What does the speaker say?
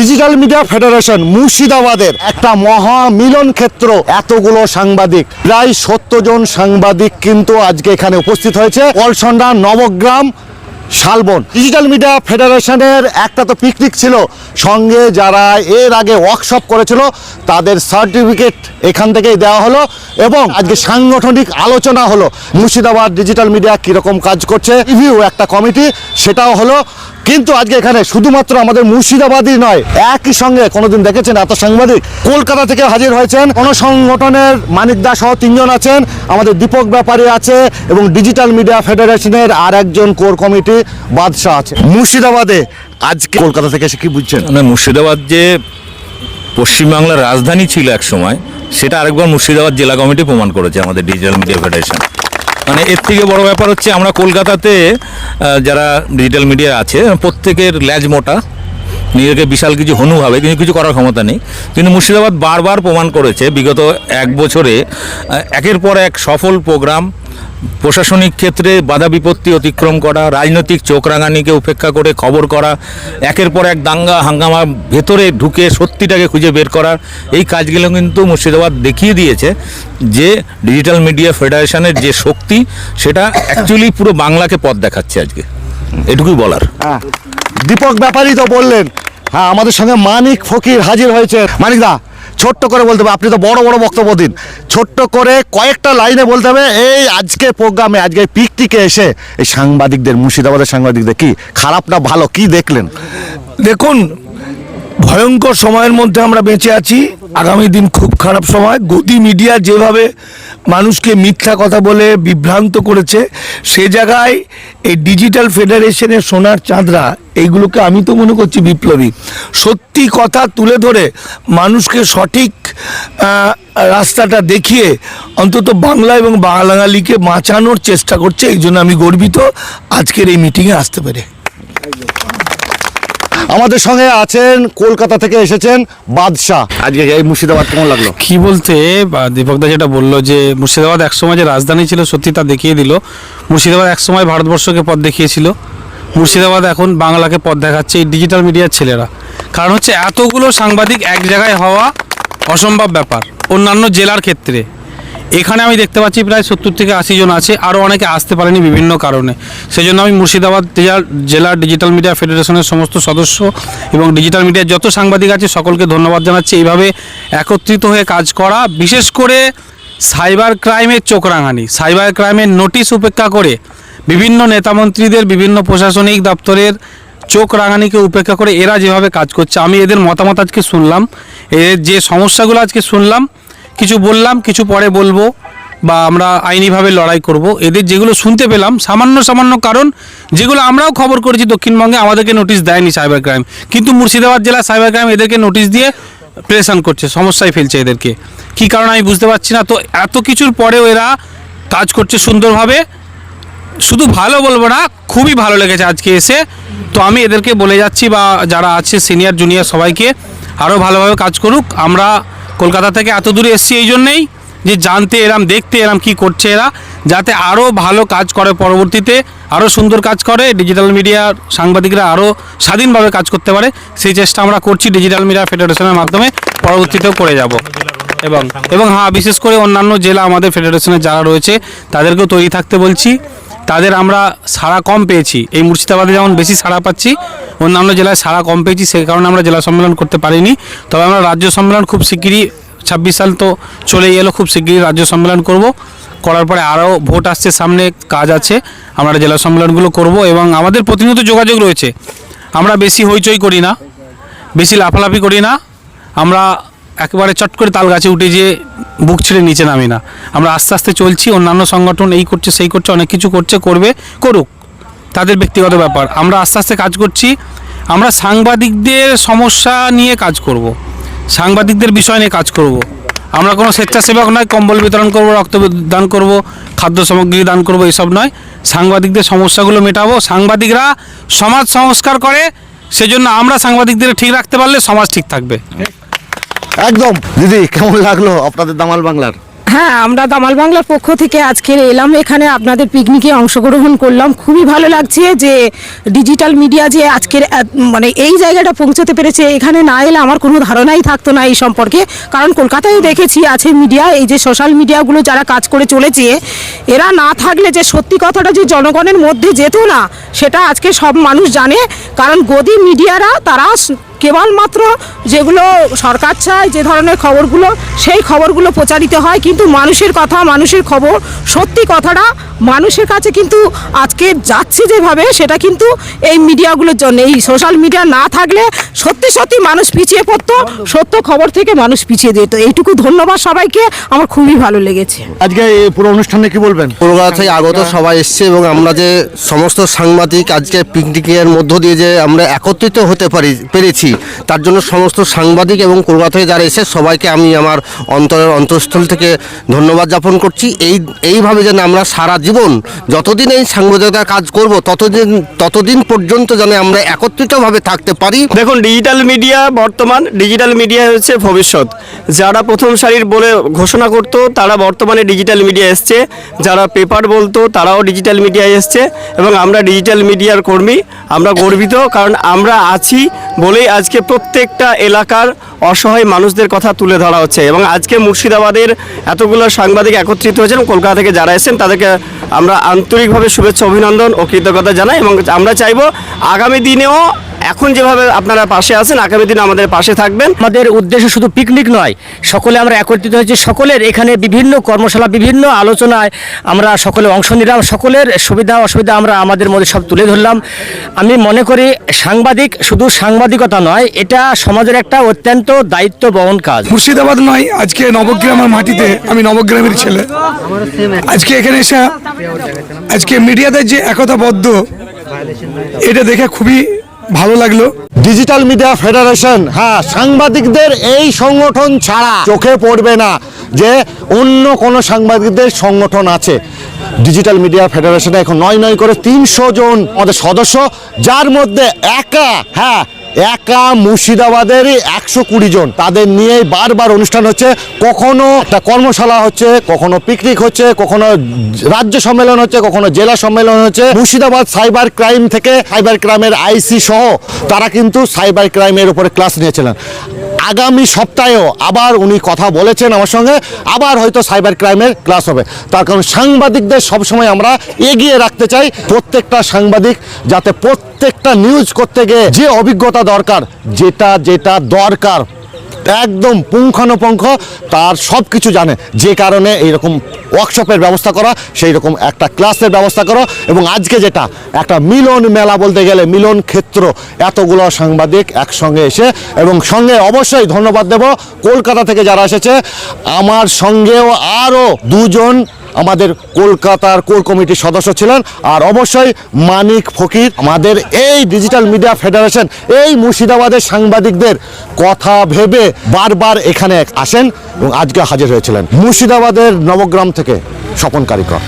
Digital media federation মুর্শিদাবাদের একটা মহা মিলন ক্ষেত্র। এতগুলো সাংবাদিক, প্রায় সত্তর জন সাংবাদিক কিন্তু আজকে এখানে উপস্থিত হয়েছে। অলসন্ডা নবগ্রাম, শালবন। ডিজিটাল মিডিয়া ফেডারেশনের একটা তো পিকনিক ছিল। সঙ্গে যারা এর আগে ওয়ার্কশপ করেছিল, তাদের সার্টিফিকেট এখান থেকেই দেওয়া হলো এবং আজকে সাংগঠনিক আলোচনা হলো। মুর্শিদাবাদ ডিজিটাল মিডিয়া কীরকম কাজ করছে রিভিউ একটা কমিটি সেটাও হলো। কিন্তু আজকে এখানে শুধুমাত্র আমাদের মুর্শিদাবাদই নয়, একই সঙ্গে কোনোদিন দেখেছেন এত সাংবাদিক? কলকাতা থেকে হাজির হয়েছেন। সংগঠনের মানিক দাস সহ তিনজন আছেন। আমাদের দীপক ব্যাপারী আছে এবং ডিজিটাল মিডিয়া ফেডারেশনের আর একজন কোর কমিটি বাদশাহ আছে। মুর্শিদাবাদে আজকে কলকাতা থেকে এসে কি বুঝছেন? মানে মুর্শিদাবাদ যে পশ্চিমবাংলার রাজধানী ছিল এক সময়, সেটা আরেকবার মুর্শিদাবাদ জেলা কমিটি প্রমাণ করেছে আমাদের ডিজিটাল মিডিয়া ফেডারেশন। মানে এর থেকে বড় ব্যাপার হচ্ছে আমরা কলকাতাতে যারা ডিজিটাল মিডিয়া আছে, প্রত্যেকের ল্যাজ মোটা। নিজেকে বিশাল কিছু হনু ভাবে, কিন্তু কিছু করার ক্ষমতা নেই। কিন্তু মুর্শিদাবাদ বারবার প্রমাণ করেছে, বিগত এক বছরে একের পর এক সফল প্রোগ্রাম প্রশাসনিক ক্ষেত্রে বাধা বিপত্তি অতিক্রম করা, রাজনৈতিক চোখ রাঙানিকে উপেক্ষা করে খবর করা, একের পর এক দাঙ্গা হাঙ্গামা ভেতরে ঢুকে সত্যিটাকে খুঁজে বের করার এই কাজগুলো কিন্তু মুর্শিদাবাদ দেখিয়ে দিয়েছে যে ডিজিটাল মিডিয়া ফেডারেশনের যে শক্তি, সেটা অ্যাকচুয়ালি পুরো বাংলাকে পথ দেখাচ্ছে আজকে। এটুকুই বলার। হ্যাঁ। দীপক ব্যাপারী তো বললেন হ্যাঁ আমাদের সঙ্গে মানিক ফকির হাজির হয়েছে মানিক দা ছোট্ট করে বলতে হবে, আপনি তো বড় বড় বক্তব্য দিন। ছোট্ট করে কয়েকটা লাইনে বলতে হবে, এই আজকে প্রোগ্রামে, আজকে পিকটিকে এসে এই সাংবাদিকদের, মুর্শিদাবাদের সাংবাদিকদের কি খারাপ না ভালো, কি দেখলেন? দেখুন, ভয়ঙ্কর সময়ের মধ্যে আমরা বেঁচে আছি। আগামী দিন খুব খারাপ সময়। গদি মিডিয়া যেভাবে মানুষকে মিথ্যা কথা বলে বিভ্রান্ত করেছে, সে জায়গায় এই ডিজিটাল ফেডারেশনের সোনার চাঁদরা, এইগুলোকে আমি তো মনে করছি বিপ্লবী। সত্যি কথা তুলে ধরে মানুষকে সঠিক রাস্তাটা দেখিয়ে অন্তত বাংলা এবং বাঙালিকে বাঁচানোর চেষ্টা করছে, এই জন্য আমি গর্বিত আজকের এই মিটিংয়ে আসতে পেরে। আমাদের সঙ্গে আছেন কলকাতা থেকে এসেছেন বাদশাহ। আজকে এই মুর্শিদাবাদ কেমন লাগল? কি বলতে দীপকদা যেটা বলল যে মুর্শিদাবাদ একসময় যে রাজধানী ছিল সত্যি তা দেখিয়ে দিল। মুর্শিদাবাদ একসময় ভারতবর্ষকে পথ দেখিয়েছিল। মুর্শিদাবাদ এখন বাংলাকে পথ দেখাচ্ছে এই ডিজিটাল মিডিয়ার ছেলেরা। কারণ হচ্ছে এতগুলো সাংবাদিক এক জায়গায় হওয়া অসম্ভব ব্যাপার। অন্যান্য জেলার ক্ষেত্রে। এখানে আমি দেখতে পাচ্ছি প্রায় সত্তর থেকে আশি জন আছে, আরও অনেকে আসতে পারেনি বিভিন্ন কারণে। সেই জন্য আমি মুর্শিদাবাদ জেলার ডিজিটাল মিডিয়া ফেডারেশনের সমস্ত সদস্য এবং ডিজিটাল মিডিয়ার যত সাংবাদিক আছে সকলকে ধন্যবাদ জানাচ্ছি। এইভাবে একত্রিত হয়ে কাজ করা, বিশেষ করে সাইবার ক্রাইমের চোখ রাঙানি। সাইবার ক্রাইমের নোটিশ উপেক্ষা করে বিভিন্ন নেতামন্ত্রীদের, বিভিন্ন প্রশাসনিক দপ্তরের চোখ রাঙানিকে উপেক্ষা করে এরা যেভাবে কাজ করছে। আমি এদের মতামত আজকে শুনলাম এর যে সমস্যাগুলো আজকে শুনলাম কিছু বললাম, কিছু পরে বলব বা আমরা আইনিভাবে লড়াই করব। এদের যেগুলো শুনতে পেলাম, সামান্য সামান্য কারণ, যেগুলো আমরাও খবর করেছি দক্ষিণবঙ্গে, আমাদেরকে নোটিশ দেয়নি সাইবার ক্রাইম কিন্তু মুর্শিদাবাদ জেলা সাইবার ক্রাইম এদেরকে নোটিশ দিয়ে প্রেশান করছে, সমস্যায় ফেলছে এদেরকে। কি কারণ আমি বুঝতে পারছি না, তো এত কিছুর পরেও এরা কাজ করছে সুন্দরভাবে। শুধু ভালো বলব না, খুবই ভালো লেগেছে আজকে এসে। তো আমি এদেরকে বলে যাচ্ছি বা যারা আছে সিনিয়র জুনিয়র সবাইকে আরও ভালোভাবে কাজ করুক। আমরা কলকাতা থেকে এত দূরে এসেছি এই জন্যেই যে জানতে এরাম দেখতে এরাম কি করছে এরা, যাতে আরও ভালো কাজ করে পরবর্তীতে আরও সুন্দর কাজ করে ডিজিটাল মিডিয়ার সাংবাদিকরা আরও স্বাধীনভাবে কাজ করতে পারে। সেই চেষ্টা আমরা করছি ডিজিটাল মিডিয়া ফেডারেশনের মাধ্যমে, পরবর্তীতেও করে যাব। এবং এবং হ্যাঁ বিশেষ করে অন্যান্য জেলা আমাদের ফেডারেশনের যারা রয়েছে, তাদেরকেও তৈরি থাকতে বলছি। তাদের আমরা সাড়া কম পেয়েছি। এই মুর্শিদাবাদে যেমন বেশি সাড়া পাচ্ছি, অন্যান্য জেলায় সাড়া কম পেয়েছি, সেই কারণে আমরা জেলা সম্মেলন করতে পারিনি। তবে আমরা রাজ্য সম্মেলন খুব শিগগিরই ছাব্বিশ সাল তো চলেই এলো, খুব শিগগিরই রাজ্য সম্মেলন করব। করার পরে আরও ভোট আসছে, সামনে কাজ আছে, আমরা জেলা সম্মেলনগুলো করব এবং আমাদের প্রতিনিয়ত যোগাযোগ রয়েছে। আমরা বেশি হইচই করি না, বেশি লাফালাফি করি না। আমরা একেবারে চট করে তাল গাছে উঠে যে বুক ছেড়ে নিচে নামি না। আমরা আস্তে আস্তে চলছি, অন্যান্য সংগঠন এই করছে, সেই করছে, অনেক কিছু করছে, করবে, করুক। তাদের ব্যক্তিগত ব্যাপার। আমরা আস্তে আস্তে কাজ করছি, আমরা সাংবাদিকদের সমস্যা নিয়ে কাজ করব। সাংবাদিকদের বিষয় নিয়ে কাজ করব। আমরা কোনো স্বেচ্ছাসেবক নয়, কম্বল বিতরণ করব, রক্ত দান করব, খাদ্য সামগ্রী দান করব, এসব নয়। সাংবাদিকদের সমস্যাগুলো মেটাবো। সাংবাদিকরা সমাজ সংস্কার করে, সেজন্য আমরা সাংবাদিকদের ঠিক রাখতে পারলে সমাজ ঠিক থাকবে। একদম। দিদি, কেমন লাগল আপনাদের দামাল বাংলার? হ্যাঁ আমরা দামাল বাংলার পক্ষ থেকে আজকে এলাম এখানে। আপনাদের পিকনিকে অংশগ্রহণ করলাম। খুবই ভালো লাগছে যে ডিজিটাল মিডিয়া যে আজকের মানে এই জায়গাটা পৌঁছতে পেরেছে। এখানে না এলে আমার কোনো ধারণাই থাকতো না এই সম্পর্কে। কারণ কলকাতায় দেখেছি, আছে মিডিয়া এই যে সোশ্যাল মিডিয়াগুলো যারা কাজ করে চলেছে, এরা না থাকলে যে সত্যি কথাটা যে জনগণের মধ্যে যেত না, সেটা আজকে সব মানুষ জানে। কারণ গদি মিডিয়ারা তারা কেবলমাত্র যেগুলো সরকার চায় যে ধরনের খবরগুলো সেই খবরগুলো প্রচারিত হয়। কিন্তু মানুষের কথা মানুষের খবর সত্যি কথাটা মানুষের কাছে কিন্তু আজকে যাচ্ছে যেভাবে সেটা কিন্তু এই মিডিয়াগুলোর জন্য। এই সোশ্যাল মিডিয়া না থাকলে সত্যি সত্যি মানুষ পিছিয়ে পড়তো সত্য খবর থেকে মানুষ পিছিয়ে দিত। এইটুকু ধন্যবাদ সবাইকে আমার খুবই ভালো লেগেছে। আজকে এই পুরো অনুষ্ঠানে কি বলবেন? কলকাতা থেকে আগত সবাই এসছে এবং আমরা যে সমস্ত সাংবাদিক আজকে পিকনিকের মধ্য দিয়ে যে আমরা একত্রিত হতে পারি পেরেছি। তার জন্য সমস্ত সাংবাদিক এবং কলকাতা থেকে যারা এসে সবাইকে আমি আমার অন্তরের অন্তঃস্থল থেকে ধন্যবাদ জ্ঞাপন করছি। এই, এইভাবে যেন আমরা সারা জীবন যতদিন এই সাংবাদিকতার কাজ করব, ততদিন ততদিন পর্যন্ত যেন আমরা একত্রিতভাবে থাকতে পারি। দেখুন ডিজিটাল মিডিয়া বর্তমান ডিজিটাল মিডিয়া হচ্ছে ভবিষ্যৎ। যারা প্রথম সারির বলে ঘোষণা করত, তারা বর্তমানে ডিজিটাল মিডিয়া এসছে। যারা পেপার বলতো, তারাও ডিজিটাল মিডিয়ায় এসছে। এবং আমরা ডিজিটাল মিডিয়ার কর্মী, আমরা গর্বিত, কারণ আমরা আছি বলেই আজকে প্রত্যেকটা এলাকার অসহায় মানুষদের কথা তুলে ধরা হচ্ছে এবং আজকে মুর্শিদাবাদের এতগুলো সাংবাদিক একত্রিত হয়েছে এবং কলকাতা থেকে যারা এসেছেন তাদেরকে আমরা আন্তরিকভাবে শুভেচ্ছা, অভিনন্দন ও কৃতজ্ঞতা জানাই এবং আমরা চাইব আগামী দিনেও এখন যেভাবে আপনারা পাশে আছেন আগামী দিন আমাদের পাশে থাকবেন। আমাদের উদ্দেশ্য শুধু পিকনিক নয় সকলে আমরা একত্রিত হয়েছি সকলের এখানে বিভিন্ন কর্মশালা বিভিন্ন আলোচনায় আমরা সকলে অংশ নিলাম সকলের সুবিধা অসুবিধা আমরা আমাদের মধ্যে সব তুলে ধরলাম। আমি মনে করি সাংবাদিক শুধু সাংবাদিকতা নয় এটা সমাজের একটা অত্যন্ত দায়িত্ব বহন কাজ। মুর্শিদাবাদ নয় আজকে নবগ্রামের মাটিতে আমি নবগ্রামের ছেলে। আজকে এখানে এসে আজকে মিডিয়াদের যে একতাবদ্ধ এটা দেখে খুবই ভালো লাগল। ডিজিটাল মিডিয়া ফেডারেশন হ্যাঁ সাংবাদিকদের এই সংগঠন ছাড়া চোখে পড়বে না যে অন্য কোনো সাংবাদিকদের সংগঠন আছে। ডিজিটাল মিডিয়া ফেডারেশনে এখন নয় নয় করে তিনশো জন আমাদের সদস্য, যার মধ্যে একা হ্যাঁ একা মুর্শিদাবাদের একশো কুড়ি জন। তাদের নিয়ে বারবার অনুষ্ঠান হচ্ছে। কখনো একটা কর্মশালা হচ্ছে, কখনো পিকনিক হচ্ছে, কখনো রাজ্য সম্মেলন হচ্ছে, কখনো জেলা সম্মেলন হচ্ছে। মুর্শিদাবাদ সাইবার ক্রাইম থেকে সাইবার ক্রাইমের আইসি সহ তারা কিন্তু সাইবার ক্রাইমের উপরে ক্লাস নিয়েছিলেন। আগামী সপ্তাহেও আবার উনি কথা বলেছেন আমার সঙ্গে। আবার হয়তো সাইবার ক্রাইমের ক্লাস হবে। তার কারণ সাংবাদিকদের সবসময় আমরা এগিয়ে রাখতে চাই। প্রত্যেকটা সাংবাদিক যাতে প্রত্যেকটা নিউজ করতে গিয়ে যে অভিজ্ঞতা দরকার, যেটা যেটা দরকার একদম পুঙ্খানুপুঙ্খ, তার সব কিছু জানে। যে কারণে এইরকম ওয়ার্কশপের ব্যবস্থা করা সেই রকম একটা ক্লাসের ব্যবস্থা করো। এবং আজকে যেটা, একটা মিলন মেলা বলতে গেলে মিলন ক্ষেত্র, এতগুলো সাংবাদিক একসঙ্গে এসে, এবং সঙ্গে অবশ্যই ধন্যবাদ দেব। কলকাতা থেকে যারা এসেছে, আমার সঙ্গেও আরও দুজন আমাদের কলকাতার কোর কমিটির সদস্য ছিলেন আর অবশ্যই মানিক ফকির, আমাদের এই ডিজিটাল মিডিয়া ফেডারেশন, এই মুর্শিদাবাদের সাংবাদিকদের কথা ভেবে বারবার এখানে আসেন এবং আজকে হাজির হয়েছিলেন। মুর্শিদাবাদের নবগ্রাম থেকে স্বপন কারিকর।